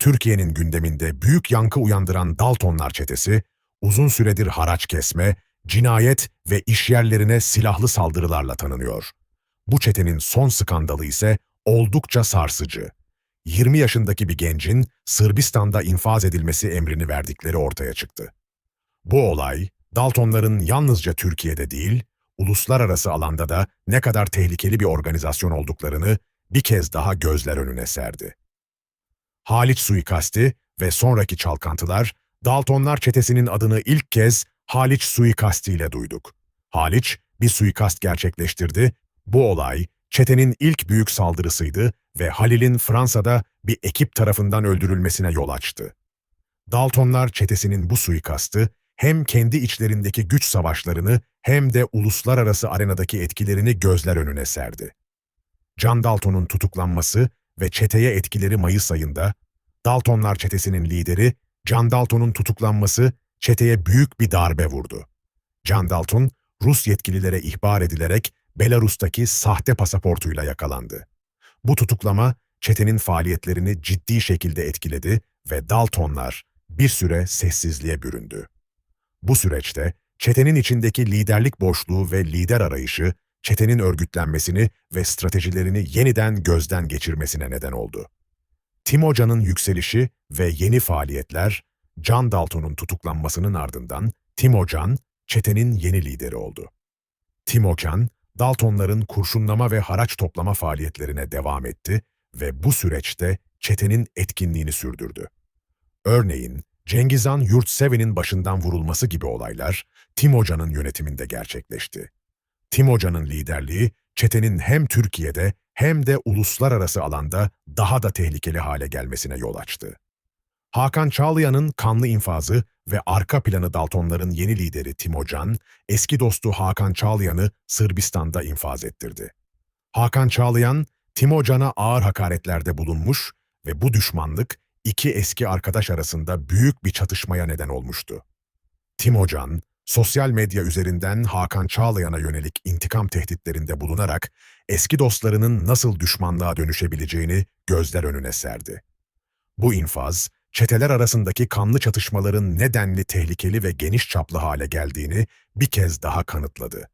Türkiye'nin gündeminde büyük yankı uyandıran Daltonlar çetesi, uzun süredir haraç kesme, cinayet ve işyerlerine silahlı saldırılarla tanınıyor. Bu çetenin son skandalı ise oldukça sarsıcı. 20 yaşındaki bir gencin Sırbistan'da infaz edilmesi emrini verdikleri ortaya çıktı. Bu olay, Daltonların yalnızca Türkiye'de değil, uluslararası alanda da ne kadar tehlikeli bir organizasyon olduklarını bir kez daha gözler önüne serdi. Haliç suikasti ve sonraki çalkantılar, Daltonlar çetesinin adını ilk kez Haliç suikasti ile duyduk. Haliç bir suikast gerçekleştirdi. Bu olay çetenin ilk büyük saldırısıydı ve Halil'in Fransa'da bir ekip tarafından öldürülmesine yol açtı. Daltonlar çetesinin bu suikastı hem kendi içlerindeki güç savaşlarını hem de uluslararası arenadaki etkilerini gözler önüne serdi. John Dalton'un tutuklanması ve çeteye etkileri Mayıs ayında, Daltonlar çetesinin lideri John Dalton'un tutuklanması çeteye büyük bir darbe vurdu. John Dalton, Rus yetkililere ihbar edilerek Belarus'taki sahte pasaportuyla yakalandı. Bu tutuklama çetenin faaliyetlerini ciddi şekilde etkiledi ve Daltonlar bir süre sessizliğe büründü. Bu süreçte çetenin içindeki liderlik boşluğu ve lider arayışı çetenin örgütlenmesini ve stratejilerini yeniden gözden geçirmesine neden oldu. Timocan'ın yükselişi ve yeni faaliyetler, Can Dalton'un tutuklanmasının ardından Timocan, çetenin yeni lideri oldu. Timocan, Daltonların kurşunlama ve haraç toplama faaliyetlerine devam etti ve bu süreçte çetenin etkinliğini sürdürdü. Örneğin, Cengizhan Yurtseven'in başından vurulması gibi olaylar Timocan'ın yönetiminde gerçekleşti. Timocan'ın liderliği, çetenin hem Türkiye'de hem de uluslararası alanda daha da tehlikeli hale gelmesine yol açtı. Hakan Çağlayan'ın kanlı infazı ve arka planı Daltonların yeni lideri Timocan, eski dostu Hakan Çağlayan'ı Sırbistan'da infaz ettirdi. Hakan Çağlayan, Timocan'a ağır hakaretlerde bulunmuş ve bu düşmanlık iki eski arkadaş arasında büyük bir çatışmaya neden olmuştu. Timocan, sosyal medya üzerinden Hakan Çağlayan'a yönelik intikam tehditlerinde bulunarak eski dostlarının nasıl düşmanlığa dönüşebileceğini gözler önüne serdi. Bu infaz, çeteler arasındaki kanlı çatışmaların nedenli tehlikeli ve geniş çaplı hale geldiğini bir kez daha kanıtladı.